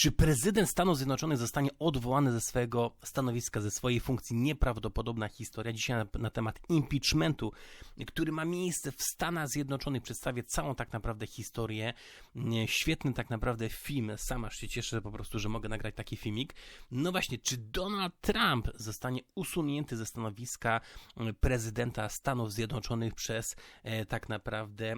Czy prezydent Stanów Zjednoczonych zostanie odwołany ze swojego stanowiska, ze swojej funkcji? Nieprawdopodobna historia. Dzisiaj na, na, temat impeachmentu, który ma miejsce w Stanach Zjednoczonych. Przedstawię całą tak naprawdę historię. Świetny tak naprawdę film. Sama się cieszę po prostu, że mogę nagrać taki filmik. No właśnie, czy Donald Trump zostanie usunięty ze stanowiska prezydenta Stanów Zjednoczonych przez e, tak naprawdę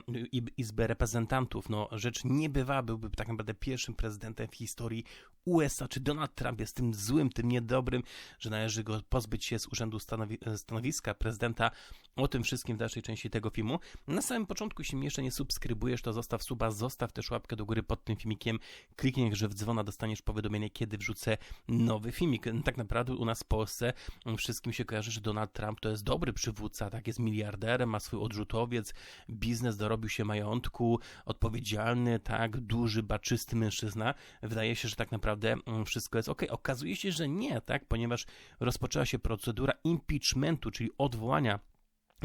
Izbę Reprezentantów? No rzecz niebywa, byłby tak naprawdę pierwszym prezydentem w historii historii USA. Czy Donald Trump jest tym złym, tym niedobrym, że należy go pozbyć się z urzędu stanowi stanowiska prezydenta? O tym wszystkim w dalszej części tego filmu. Na samym początku, jeśli mnie jeszcze nie subskrybujesz, to zostaw suba, zostaw też łapkę do góry pod tym filmikiem. Kliknij, że w dzwona dostaniesz powiadomienie, kiedy wrzucę nowy filmik. Tak naprawdę u nas w Polsce wszystkim się kojarzy, że Donald Trump to jest dobry przywódca, tak, jest miliarderem, ma swój odrzutowiec, biznes, dorobił się majątku, odpowiedzialny, tak, duży, baczysty mężczyzna. Wydaje się, że tak naprawdę mm, wszystko jest ok. Okazuje się, że nie, tak, ponieważ rozpoczęła się procedura impeachmentu, czyli odwołania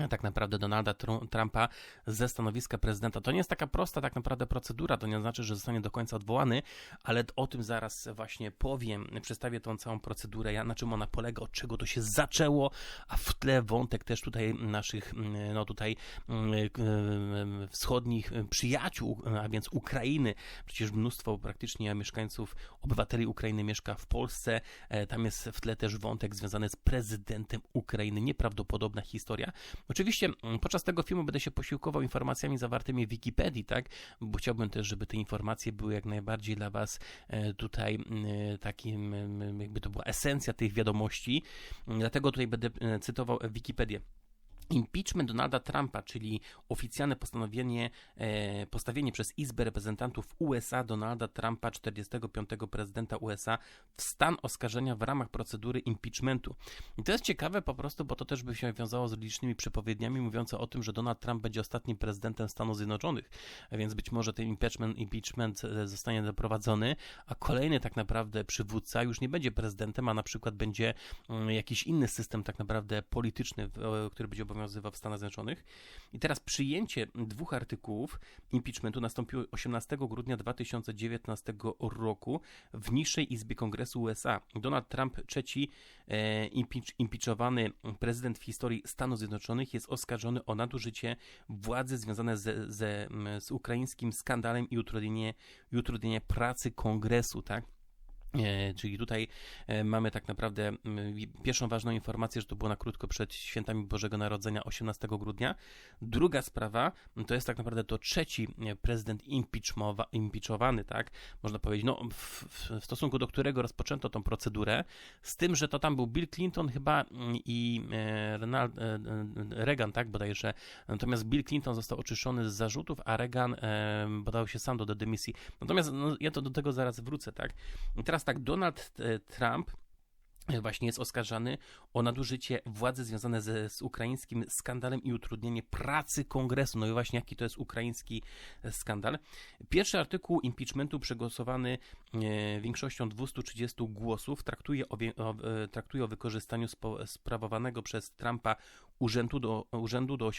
tak naprawdę Donalda Trumpa ze stanowiska prezydenta. To nie jest taka prosta tak naprawdę procedura, to nie znaczy, że zostanie do końca odwołany, ale o tym zaraz właśnie powiem. Przedstawię tą całą procedurę, na czym ona polega, od czego to się zaczęło, a w tle wątek też tutaj naszych, no tutaj wschodnich przyjaciół, a więc Ukrainy. Przecież mnóstwo praktycznie mieszkańców, obywateli Ukrainy mieszka w Polsce. E, tam jest w tle też wątek związany z prezydentem Ukrainy. Nieprawdopodobna historia. Oczywiście mm, podczas tego filmu będę się posiłkował informacjami zawartymi w Wikipedii, tak? Bo chciałbym też, żeby te informacje były jak najbardziej dla Was e, tutaj e, takim, jakby to była esencja tych wiadomości. Dlatego tutaj będę e, cytował Wikipedię. Impeachment Donalda Trumpa, czyli oficjalne postanowienie, e, postawienie przez Izbę Reprezentantów USA Donalda Trumpa, 45. prezydenta USA, w stan oskarżenia w ramach procedury impeachmentu. I to jest ciekawe po prostu, bo to też by się wiązało z licznymi przepowiedniami mówiące o tym, że Donald Trump będzie ostatnim prezydentem Stanów Zjednoczonych, a więc być może ten impeachment, impeachment e, zostanie doprowadzony, a kolejny tak naprawdę przywódca już nie będzie prezydentem, a na przykład będzie mm, jakiś inny system tak naprawdę polityczny, który będzie obowiązywał obowiązywał w Stanach Zjednoczonych. I teraz przyjęcie dwóch artykułów impeachmentu nastąpiło 18 grudnia 2019 roku w niższej Izbie Kongresu USA. Donald Trump, trzeci e, impeach, impeachowany prezydent w historii Stanów Zjednoczonych, jest oskarżony o nadużycie władzy związane ze, ze, z ukraińskim skandalem i utrudnienie, utrudnienie pracy Kongresu, tak? E, czyli tutaj e, mamy tak naprawdę pierwszą ważną informację, że to było na krótko przed świętami Bożego Narodzenia 18 grudnia. Druga sprawa to jest tak naprawdę to trzeci e, prezydent impeachowany, tak? Można powiedzieć, no w, w, stosunku do którego rozpoczęto tą procedurę, z tym, że to tam był Bill Clinton chyba i Ronald Reagan, tak? Bodajże. Natomiast Bill Clinton został oczyszczony z zarzutów, a Reagan podał się sam do, do dymisji. Natomiast no, ja to do tego zaraz wrócę, tak? I teraz tak, Donald e, Trump właśnie jest oskarżany o nadużycie władzy związane ze, z ukraińskim skandalem i utrudnienie pracy kongresu. No i właśnie jaki to jest ukraiński skandal. Pierwszy artykuł impeachmentu przegłosowany e, większością 230 głosów traktuje o, o, e, traktuje o wykorzystaniu spo, sprawowanego przez Trumpa urzędu do, urzędu do e,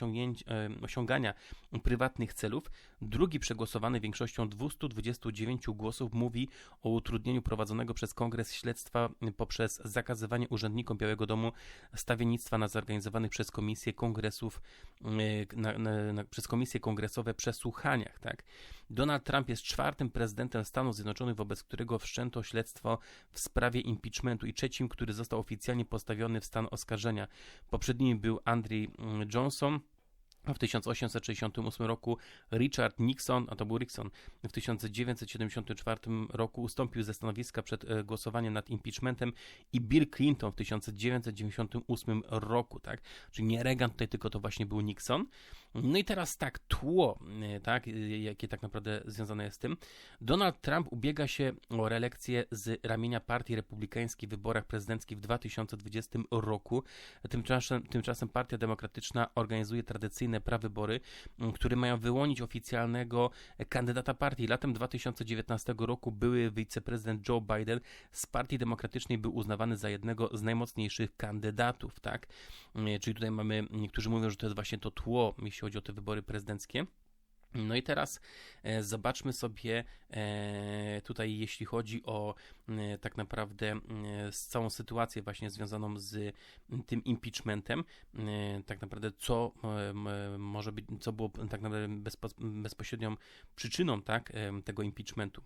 osiągania prywatnych celów. Drugi przegłosowany większością 229 głosów mówi o utrudnieniu prowadzonego przez kongres śledztwa poprzez zakazywanie urzędnikom Białego Domu stawiennictwa na zorganizowanych przez komisje kongresów, e, na, na, na, przez komisje kongresowe przesłuchaniach. Tak? Donald Trump jest czwartym prezydentem Stanów Zjednoczonych, wobec którego wszczęto śledztwo w sprawie impeachmentu i trzecim, który został oficjalnie postawiony w stan oskarżenia. Poprzednimi był Andrew Johnson, w 1868 roku Richard Nixon, a to był Nixon, w 1974 roku ustąpił ze stanowiska przed e, głosowaniem nad impeachmentem i Bill Clinton w 1998 roku, tak? Czyli nie Reagan tutaj, tylko to właśnie był Nixon. No i teraz tak, tło, e, tak, e, jakie tak naprawdę związane jest z tym. Donald Trump ubiega się o reelekcję z ramienia Partii Republikańskiej w wyborach prezydenckich w 2020 roku. Tymczasem, tymczasem Partia Demokratyczna organizuje tradycyjne prawybory, które mają wyłonić oficjalnego kandydata partii. Latem 2019 roku były wiceprezydent Joe Biden z Partii Demokratycznej był uznawany za jednego z najmocniejszych kandydatów, tak? E, czyli tutaj mamy, niektórzy mówią, że to jest właśnie to tło, jeśli chodzi o te wybory prezydenckie. No i teraz e, zobaczmy sobie e, tutaj, jeśli chodzi o e, tak naprawdę całą sytuację właśnie związaną z tym impeachmentem, tak naprawdę co może być, co było tak naprawdę bezpośrednią przyczyną tak, tego impeachmentu.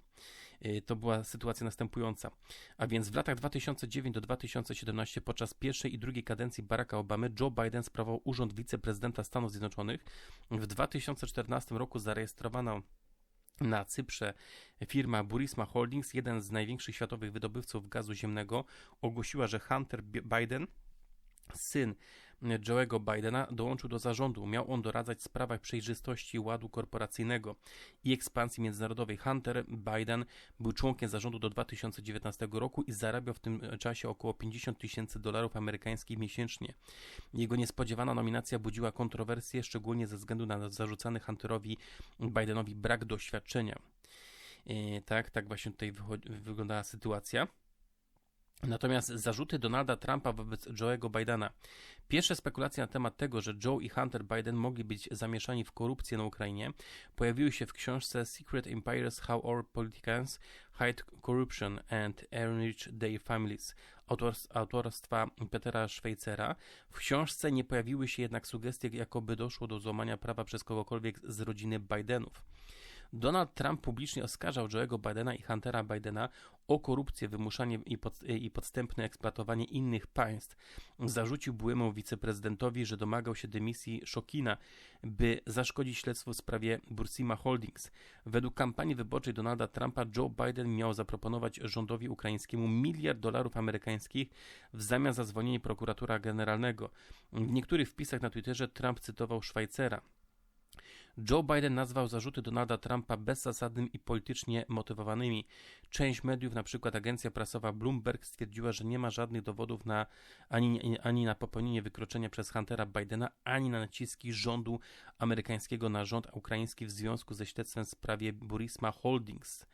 To była sytuacja następująca. A więc w latach 2009 do 2017 podczas pierwszej i drugiej kadencji Baracka Obamy Joe Biden sprawował urząd wiceprezydenta Stanów Zjednoczonych. W 2014 roku zarejestrowano na Cyprze firma Burisma Holdings, jeden z największych światowych wydobywców gazu ziemnego, ogłosiła, że Hunter Biden, syn Joe'ego Bidena dołączył do zarządu. Miał on doradzać w sprawach przejrzystości ładu korporacyjnego i ekspansji międzynarodowej. Hunter Biden był członkiem zarządu do 2019 roku i zarabiał w tym czasie około 50 tysięcy dolarów amerykańskich miesięcznie. Jego niespodziewana nominacja budziła kontrowersje, szczególnie ze względu na zarzucany Hunterowi Bidenowi brak doświadczenia. E, tak, tak właśnie tutaj wyglądała sytuacja. Natomiast zarzuty Donalda Trumpa wobec Joe'ego Bidena. Pierwsze spekulacje na temat tego, że Joe i Hunter Biden mogli być zamieszani w korupcję na Ukrainie, pojawiły się w książce Secret Empires How Our Politicians Hide Corruption and Enrich Their Families autorstwa Petera Schweizera. W książce nie pojawiły się jednak sugestie, jakoby doszło do złamania prawa przez kogokolwiek z rodziny Bidenów. Donald Trump publicznie oskarżał Joe'ego Bidena i Huntera Bidena o korupcję, wymuszanie i, pod, i podstępne eksploatowanie innych państw. Zarzucił byłemu wiceprezydentowi, że domagał się dymisji Szokina, by zaszkodzić śledztwu w sprawie Bursima Holdings. Według kampanii wyborczej Donalda Trumpa Joe Biden miał zaproponować rządowi ukraińskiemu miliard dolarów amerykańskich w zamian za zwolnienie prokuratora generalnego. W niektórych wpisach na Twitterze Trump cytował Szwajcera. Joe Biden nazwał zarzuty Donalda Trumpa bezzasadnym i politycznie motywowanymi. Część mediów, np. agencja prasowa Bloomberg, stwierdziła, że nie ma żadnych dowodów na, ani, ani na popełnienie wykroczenia przez Huntera Bidena, ani na naciski rządu amerykańskiego na rząd ukraiński w związku ze śledztwem w sprawie Burisma Holdings.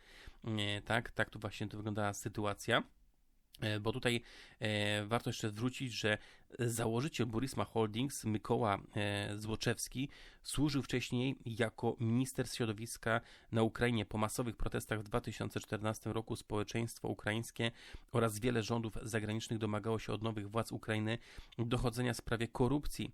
Nie, tak, tak tu właśnie to wyglądała sytuacja. E, bo tutaj e, warto jeszcze zwrócić, że założyciel Burisma Holdings, Mykoła e, Złoczewski, służył wcześniej jako minister środowiska na Ukrainie. Po masowych protestach w 2014 roku społeczeństwo ukraińskie oraz wiele rządów zagranicznych domagało się od nowych władz Ukrainy dochodzenia w sprawie korupcji.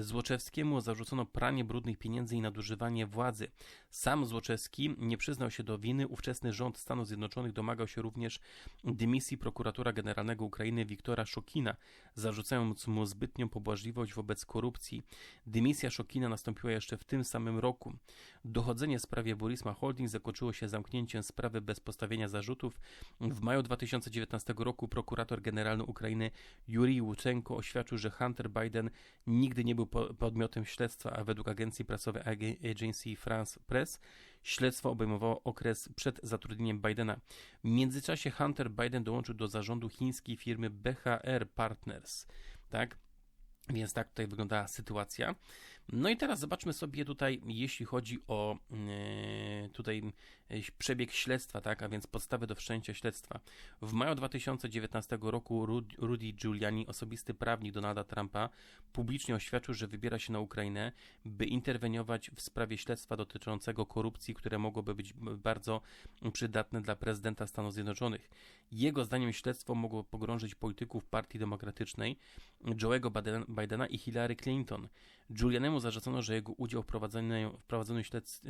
Złoczewskiemu zarzucono pranie brudnych pieniędzy i nadużywanie władzy. Sam Złoczewski nie przyznał się do winy. Ówczesny rząd Stanów Zjednoczonych domagał się również dymisji prokuratora generalnego Ukrainy Wiktora Szokina, zarzucając mu zbytnią pobłażliwość wobec korupcji. Dymisja Szokina nastąpiła jeszcze w tym samym roku. Dochodzenie w sprawie Burisma Holding zakończyło się zamknięciem sprawy bez postawienia zarzutów. W maju 2019 roku prokurator generalny Ukrainy Yuri Łuczenko oświadczył, że Hunter Biden nigdy nie był podmiotem śledztwa, a według agencji prasowej Agency France Press śledztwo obejmowało okres przed zatrudnieniem Bidena. W międzyczasie Hunter Biden dołączył do zarządu chińskiej firmy BHR Partners. Tak? Więc tak tutaj wyglądała sytuacja. No i teraz zobaczmy sobie tutaj, jeśli chodzi o yy, tutaj e, przebieg śledztwa, tak, a więc podstawy do wszczęcia śledztwa. W maju 2019 roku Rudy Giuliani, osobisty prawnik Donalda Trumpa, publicznie oświadczył, że wybiera się na Ukrainę, by interweniować w sprawie śledztwa dotyczącego korupcji, które mogłoby być bardzo przydatne dla prezydenta Stanów Zjednoczonych. Jego zdaniem śledztwo mogło pogrążyć polityków Partii Demokratycznej, Joe'ego Bidena i Hillary Clinton. Julianemu zarzucono, że jego udział w prowadzonym, w prowadzonym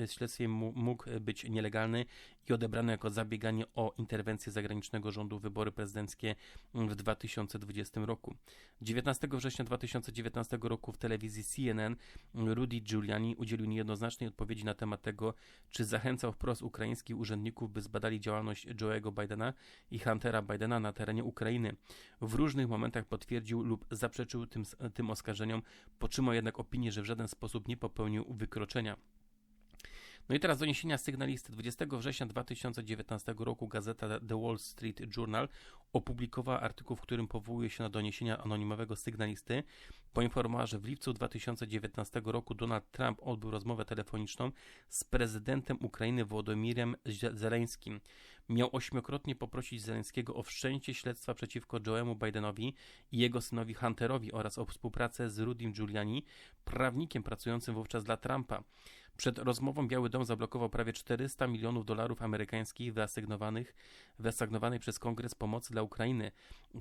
śledztwie mógł być nielegalny i odebrano jako zabieganie o interwencję zagranicznego rządu w wybory prezydenckie w 2020 roku. 19 września 2019 roku w telewizji CNN Rudy Giuliani udzielił niejednoznacznej odpowiedzi na temat tego, czy zachęcał wprost ukraińskich urzędników, by zbadali działalność Joe'ego Bidena i Huntera Bidena na terenie Ukrainy. W różnych momentach potwierdził lub zaprzeczył tym, tym oskarżeniom, potrzymał jednak opinię, że w żaden sposób nie popełnił wykroczenia. No i teraz doniesienia sygnalisty. 20 września 2019 roku gazeta The Wall Street Journal opublikowała artykuł, w którym powołuje się na doniesienia anonimowego sygnalisty. Poinformowała, że w lipcu 2019 roku Donald Trump odbył rozmowę telefoniczną z prezydentem Ukrainy Włodomirem Zeleńskim. Miał ośmiokrotnie poprosić Zeleńskiego o wszczęcie śledztwa przeciwko Joe'emu Bidenowi i jego synowi Hunterowi oraz o współpracę z Rudim Giuliani, prawnikiem pracującym wówczas dla Trumpa. Przed rozmową Biały Dom zablokował prawie 400 milionów dolarów amerykańskich wyasygnowanych, wyasygnowanej przez Kongres pomocy dla Ukrainy,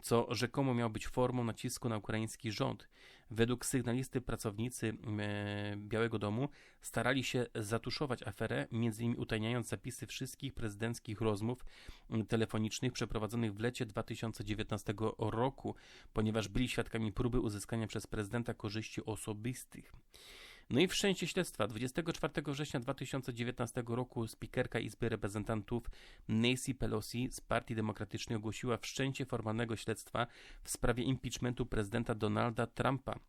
co rzekomo miało być formą nacisku na ukraiński rząd. Według sygnalisty pracownicy e, Białego Domu starali się zatuszować aferę, między innymi utajniając zapisy wszystkich prezydenckich rozmów telefonicznych przeprowadzonych w lecie 2019 roku, ponieważ byli świadkami próby uzyskania przez prezydenta korzyści osobistych. No i wszczęcie śledztwa. 24 września 2019 roku spikerka Izby Reprezentantów Nancy Pelosi z Partii Demokratycznej ogłosiła wszczęcie formalnego śledztwa w sprawie impeachmentu prezydenta Donalda Trumpa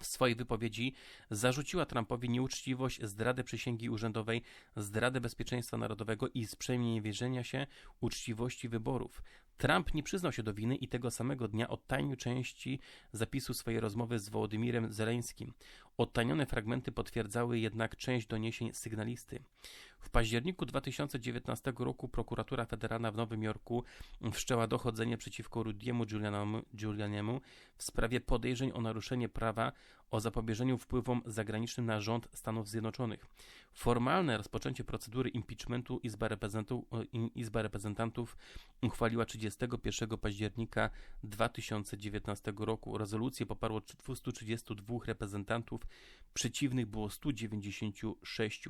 w swojej wypowiedzi zarzuciła Trumpowi nieuczciwość, zdradę przysięgi urzędowej, zdradę bezpieczeństwa narodowego i sprzeniewierzenia się uczciwości wyborów. Trump nie przyznał się do winy i tego samego dnia odtajnił części zapisu swojej rozmowy z Wołodymirem Zeleńskim. Odtajnione fragmenty potwierdzały jednak część doniesień sygnalisty. W październiku 2019 roku prokuratura federalna w Nowym Jorku wszczęła dochodzenie przeciwko Rudiemu Giulianiemu w sprawie podejrzeń o naruszenie prawa o zapobieżeniu wpływom zagranicznym na rząd Stanów Zjednoczonych. Formalne rozpoczęcie procedury impeachmentu Izba, Izba Reprezentantów uchwaliła 31 października 2019 roku. Rezolucję poparło 232 reprezentantów, przeciwnych było 196.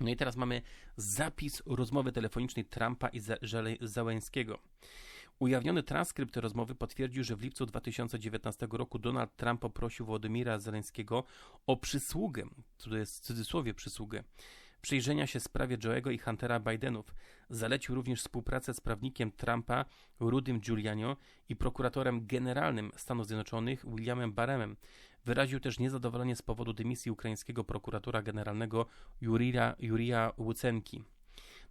No i teraz mamy zapis rozmowy telefonicznej Trumpa i Załęskiego. Ujawniony transkrypt rozmowy potwierdził, że w lipcu 2019 roku Donald Trump poprosił Władimira Zeleńskiego o przysługę, to jest w cudzysłowie przysługę, przyjrzenia się sprawie Joe'ego i Huntera Bidenów. Zalecił również współpracę z prawnikiem Trumpa, Rudym Giuliano i prokuratorem generalnym Stanów Zjednoczonych, Williamem Barremem. Wyraził też niezadowolenie z powodu dymisji ukraińskiego prokuratora generalnego Jurija, Jurija Łucenki.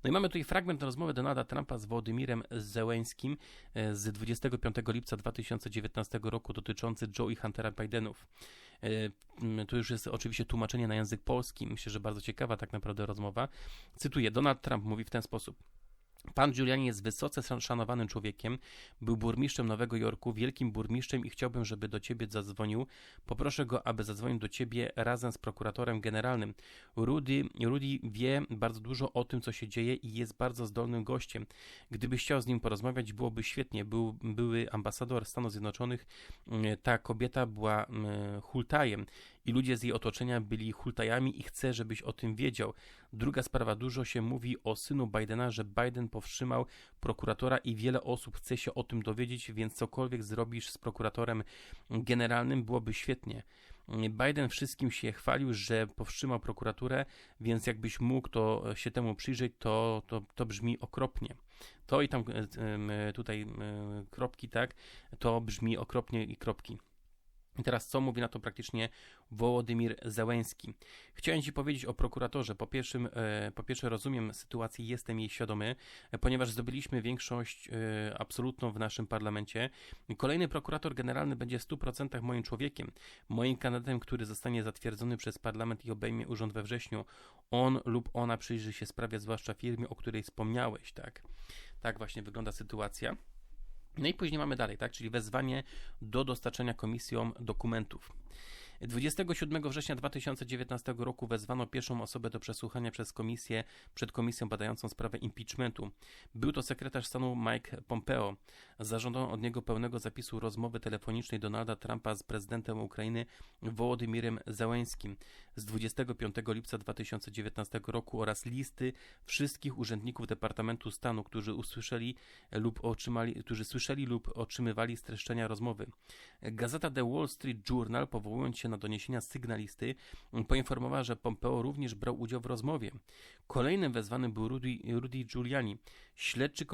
No i mamy tutaj fragment rozmowy Donalda Trumpa z Wołodymirem Zełęskim e, z 25 lipca 2019 roku dotyczący Joe i Huntera Bidenów. E, to już jest oczywiście tłumaczenie na język polski. Myślę, że bardzo ciekawa tak naprawdę rozmowa. Cytuję, Donald Trump mówi w ten sposób. Pan Giuliani jest wysoce szanowanym człowiekiem, był burmistrzem Nowego Jorku, wielkim burmistrzem i chciałbym, żeby do ciebie zadzwonił. Poproszę go, aby zadzwonił do ciebie razem z prokuratorem generalnym. Rudy, Rudy wie bardzo dużo o tym, co się dzieje i jest bardzo zdolnym gościem. Gdybyś chciał z nim porozmawiać, byłoby świetnie. Był, były ambasador Stanów Zjednoczonych, ta kobieta była hultajem i ludzie z jej otoczenia byli hultajami i chcę, żebyś o tym wiedział. Druga sprawa, dużo się mówi o synu Bidena, że Biden powstrzymał prokuratora i wiele osób chce się o tym dowiedzieć, więc cokolwiek zrobisz z prokuratorem generalnym byłoby świetnie. Biden wszystkim się chwalił, że powstrzymał prokuraturę, więc jakbyś mógł to się temu przyjrzeć, to, to, to brzmi okropnie. To i tam e, tutaj e, kropki, tak, to brzmi okropnie i kropki. I teraz co mówi na to praktycznie Wołodymir Zełenski? Chciałem Ci powiedzieć o prokuratorze. Po, pierwszym, e, po pierwsze rozumiem sytuację, jestem jej świadomy, e, ponieważ zdobyliśmy większość e, absolutną w naszym parlamencie. Kolejny prokurator generalny będzie w 100% moim człowiekiem, moim kandydatem, który zostanie zatwierdzony przez parlament i obejmie urząd we wrześniu. On lub ona przyjrzy się sprawie, zwłaszcza firmie, o której wspomniałeś, tak? Tak właśnie wygląda sytuacja. No i później mamy dalej, tak, czyli wezwanie do dostarczenia komisjom dokumentów. 27 września 2019 roku wezwano pierwszą osobę do przesłuchania przez komisję przed komisją badającą sprawę impeachmentu. Był to sekretarz stanu Mike Pompeo. Zażądano od niego pełnego zapisu rozmowy telefonicznej Donalda Trumpa z prezydentem Ukrainy Wołodymirem Załęskim z 25 lipca 2019 roku oraz listy wszystkich urzędników Departamentu Stanu, którzy usłyszeli lub otrzymali, którzy słyszeli lub otrzymywali streszczenia rozmowy. Gazeta The Wall Street Journal, powołując się na doniesienia sygnalisty, poinformowała, że Pompeo również brał udział w rozmowie. Kolejnym wezwanym był Rudy, Rudy Giuliani. Śledczy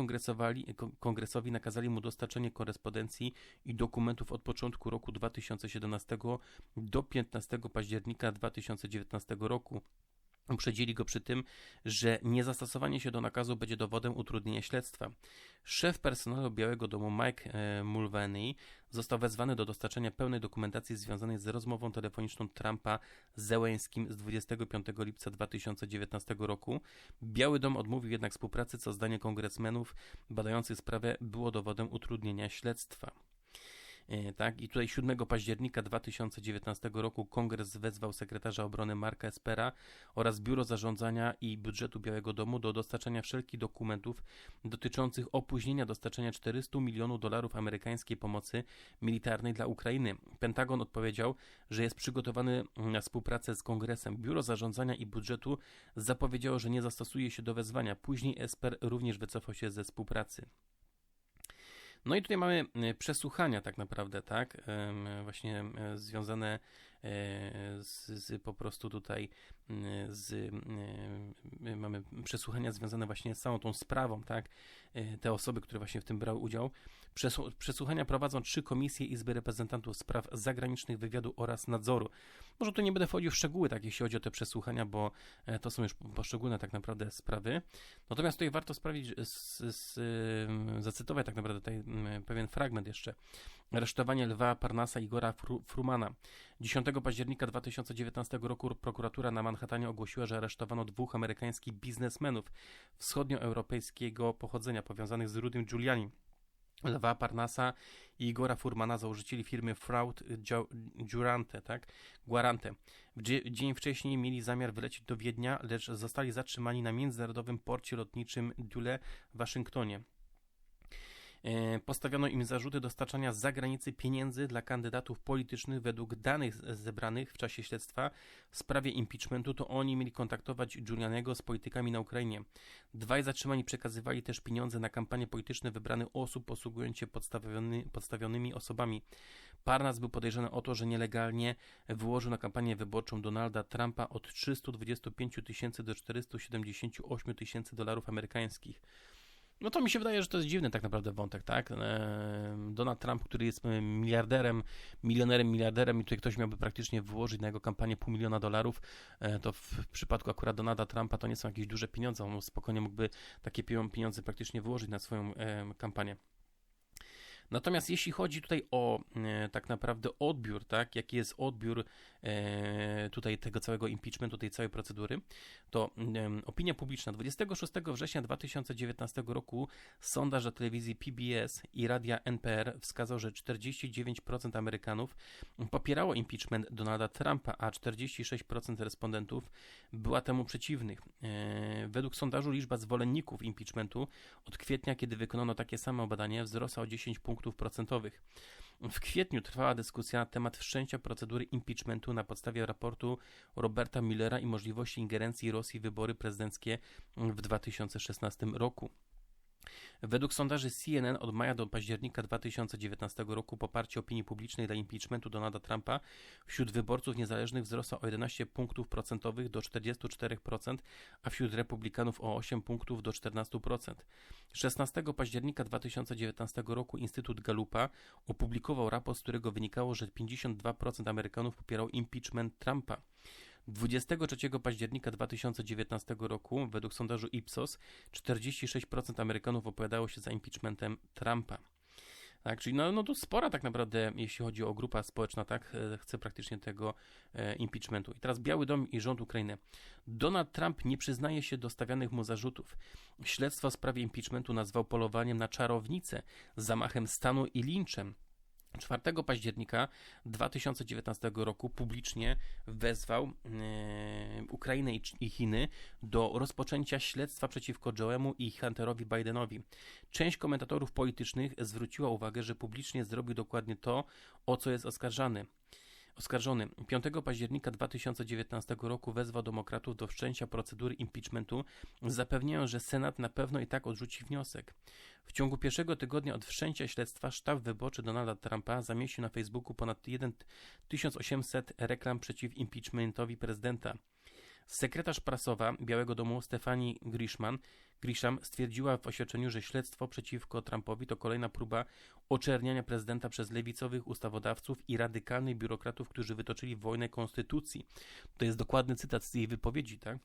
kongresowi nakazali mu dostarczenie korespondencji i dokumentów od początku roku 2017 do 15 października 2019 roku. Uprzedzili go przy tym, że niezastosowanie się do nakazu będzie dowodem utrudnienia śledztwa. Szef personelu Białego Domu Mike e, Mulvaney został wezwany do dostarczenia pełnej dokumentacji związanej z rozmową telefoniczną Trumpa z Zełęskim z 25 lipca 2019 roku. Biały Dom odmówił jednak współpracy, co zdanie kongresmenów badających sprawę było dowodem utrudnienia śledztwa. E, tak? I tutaj 7 października 2019 roku kongres wezwał sekretarza obrony Marka Espera oraz Biuro Zarządzania i Budżetu Białego Domu do dostarczania wszelkich dokumentów dotyczących opóźnienia dostarczenia 400 milionów dolarów amerykańskiej pomocy militarnej dla Ukrainy. Pentagon odpowiedział, że jest przygotowany na współpracę z kongresem. Biuro Zarządzania i Budżetu zapowiedziało, że nie zastosuje się do wezwania. Później Esper również wycofał się ze współpracy. No i tutaj mamy e, przesłuchania tak naprawdę, tak, właśnie e, związane z, z po prostu tutaj z, mamy przesłuchania związane właśnie z całą tą sprawą, tak, te osoby, które właśnie w tym brały udział. Przesłuchania prowadzą trzy komisje Izby Reprezentantów Spraw Zagranicznych, Wywiadu oraz Nadzoru. Może tu nie będę wchodził w szczegóły, tak, jeśli chodzi o te przesłuchania, bo to są już poszczególne tak naprawdę sprawy. Natomiast tutaj warto sprawić, z, z, zacytować tak naprawdę tutaj pewien fragment jeszcze. Aresztowanie Lwa Parnasa Igora Frumana. 10 października 2019 roku prokuratura na Manhattanie ogłosiła, że aresztowano dwóch amerykańskich biznesmenów wschodnioeuropejskiego pochodzenia powiązanych z Rudym Giuliani. Lwa Parnasa i Igora Furmana, założycieli firmy Fraud Durante, tak? Guarante. W dzień wcześniej mieli zamiar wylecieć do Wiednia, lecz zostali zatrzymani na międzynarodowym porcie lotniczym Dule w Waszyngtonie. E, postawiono im zarzuty dostarczania z zagranicy pieniędzy dla kandydatów politycznych według danych zebranych w czasie śledztwa w sprawie impeachmentu. To oni mieli kontaktować Giulianiego z politykami na Ukrainie. Dwaj zatrzymani przekazywali też pieniądze na kampanie polityczne wybranych osób posługując się podstawiony, podstawionymi osobami. Parnas był podejrzany o to, że nielegalnie wyłożył na kampanię wyborczą Donalda Trumpa od 325 tysięcy do 478 tysięcy dolarów amerykańskich. No to mi się wydaje, że to jest dziwny tak naprawdę wątek, tak? Donald Trump, który jest miliarderem, milionerem, miliarderem i tutaj ktoś miałby praktycznie wyłożyć na jego kampanię pół miliona dolarów, e, to w przypadku akurat Donalda Trumpa to nie są jakieś duże pieniądze, on spokojnie mógłby takie pieniądze praktycznie wyłożyć na swoją kampanię. Natomiast jeśli chodzi tutaj o e, tak naprawdę odbiór, tak, jaki jest odbiór e, tutaj tego całego impeachmentu, tej całej procedury, to opinia publiczna 26 września 2019 roku sondaż dla telewizji PBS i radia NPR wskazał, że 49% Amerykanów popierało impeachment Donalda Trumpa, a 46% respondentów była temu przeciwnych. E, według sondażu liczba zwolenników impeachmentu od kwietnia, kiedy wykonano takie samo badanie, wzrosła o 10 punktów punktów procentowych. W kwietniu trwała dyskusja na temat wszczęcia procedury impeachmentu na podstawie raportu Roberta Millera i możliwości ingerencji Rosji w wybory prezydenckie w 2016 roku. Według sondaży CNN od maja do października 2019 roku poparcie opinii publicznej dla impeachmentu Donalda Trumpa wśród wyborców niezależnych wzrosło o 11 punktów procentowych do 44%, a wśród republikanów o 8 punktów do 14%. 16 października 2019 roku Instytut Gallupa opublikował raport, z którego wynikało, że 52% Amerykanów popierało impeachment Trumpa. 23 października 2019 roku, według sondażu Ipsos, 46% Amerykanów opowiadało się za impeachmentem Trumpa. Tak, czyli no, no to spora tak naprawdę, jeśli chodzi o grupa społeczna, tak, e, chce praktycznie tego e, impeachmentu. I teraz Biały Dom i rząd Ukrainy. Donald Trump nie przyznaje się do stawianych mu zarzutów. Śledztwo w sprawie impeachmentu nazwał polowaniem na czarownicę, zamachem stanu i linczem. 4 października 2019 roku publicznie wezwał e, Ukrainę i Chiny do rozpoczęcia śledztwa przeciwko Joemu i Hunterowi Bidenowi. Część komentatorów politycznych zwróciła uwagę, że publicznie zrobił dokładnie to, o co jest oskarżany. Oskarżony 5 października 2019 roku wezwał demokratów do wszczęcia procedury impeachmentu, zapewniając, że Senat na pewno i tak odrzuci wniosek. W ciągu pierwszego tygodnia od wszczęcia śledztwa sztab wyborczy Donalda Trumpa zamieścił na Facebooku ponad 1800 reklam przeciw impeachmentowi prezydenta. Sekretarz prasowa Białego Domu Stefani Grisham, Grisham stwierdziła w oświadczeniu, że śledztwo przeciwko Trumpowi to kolejna próba oczerniania prezydenta przez lewicowych ustawodawców i radykalnych biurokratów, którzy wytoczyli wojnę konstytucji. To jest dokładny cytat z jej wypowiedzi, tak?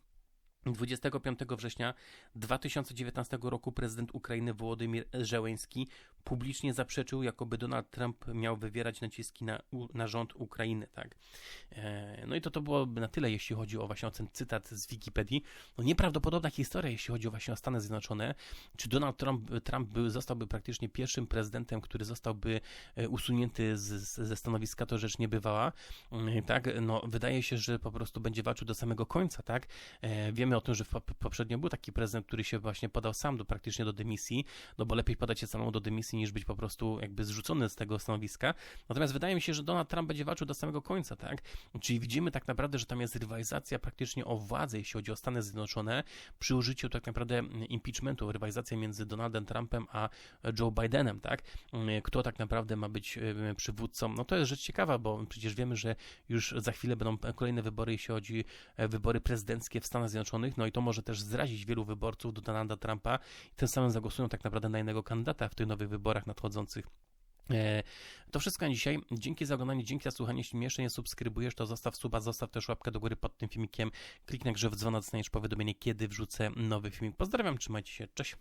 25 września 2019 roku prezydent Ukrainy Wołodymir Żeleński publicznie zaprzeczył, jakoby Donald Trump miał wywierać naciski na, na rząd Ukrainy, tak. E, No i to to byłoby na tyle, jeśli chodzi o właśnie o ten cytat z Wikipedii. No nieprawdopodobna historia, jeśli chodzi właśnie o Stany Zjednoczone. Czy Donald Trump, Trump był, zostałby praktycznie pierwszym prezydentem, który zostałby e, usunięty z, z, ze stanowiska, to rzecz niebywała. Mm, Tak, no wydaje się, że po prostu będzie walczył do samego końca, tak. E, Wiemy o tym, że poprzednio był taki prezydent, który się właśnie podał sam do praktycznie do dymisji, no bo lepiej podać się samemu do dymisji, niż być po prostu jakby zrzucony z tego stanowiska. Natomiast wydaje mi się, że Donald Trump będzie walczył do samego końca, tak? Czyli widzimy tak naprawdę, że tam jest rywalizacja praktycznie o władzę, jeśli chodzi o Stany Zjednoczone, przy użyciu tak naprawdę impeachmentu, rywalizacja między Donaldem Trumpem a Joe Bidenem, tak? Kto tak naprawdę ma być e, przywódcą? No to jest rzecz ciekawa, bo przecież wiemy, że już za chwilę będą kolejne wybory, jeśli chodzi o wybory prezydenckie w Stanach Zjednoczonych, no i to może też zrazić wielu wyborców do Donalda Trumpa i tym samym zagłosują tak naprawdę na innego kandydata w tych nowych wyborach nadchodzących. E, To wszystko na dzisiaj. Dzięki za oglądanie, dzięki za słuchanie. Jeśli mnie jeszcze nie subskrybujesz, to zostaw suba, zostaw też łapkę do góry pod tym filmikiem. Kliknij grze w dzwona, dostaniesz powiadomienie, kiedy wrzucę nowy filmik. Pozdrawiam, trzymajcie się, cześć.